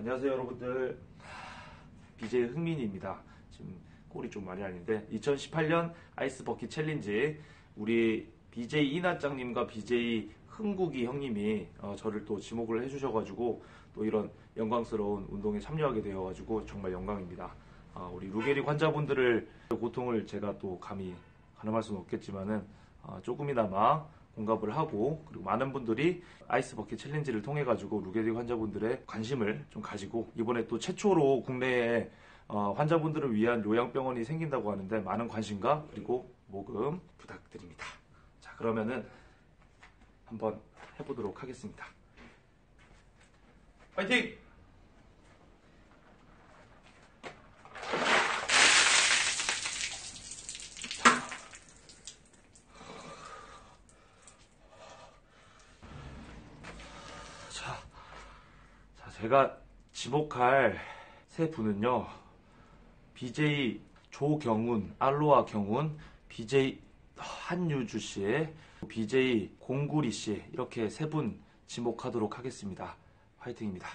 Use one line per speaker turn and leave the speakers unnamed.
안녕하세요 여러분들. BJ 흥민입니다. 지금 꼴이 좀 많이 아닌데 2018년 아이스 버킷 챌린지 우리 BJ 이나짱님과 BJ 흥국이 형님이 어, 저를 또 지목을 해주셔가지고 또 이런 영광스러운 운동에 참여하게 되어가지고 정말 영광입니다. 어, 우리 루게릭 환자분들을 고통을 제가 또 감히 가늠할 수는 없겠지만은 어, 조금이나마 공감을 하고 그리고 많은 분들이 아이스 버킷 챌린지를 통해 가지고 루게릭 환자분들의 관심을 좀 가지고 이번에 또 최초로 국내에 어, 환자분들을 위한 요양병원이 생긴다고 하는데 많은 관심과 그리고 모금 부탁드립니다. 자 그러면은 한번 해보도록 하겠습니다. 파이팅! 자, 자, 제가 지목할 세 분은요, BJ 조경훈, 알로아 경훈, BJ 한유주 씨의 BJ 공구리 씨 이렇게 세 분 지목하도록 하겠습니다. 화이팅입니다.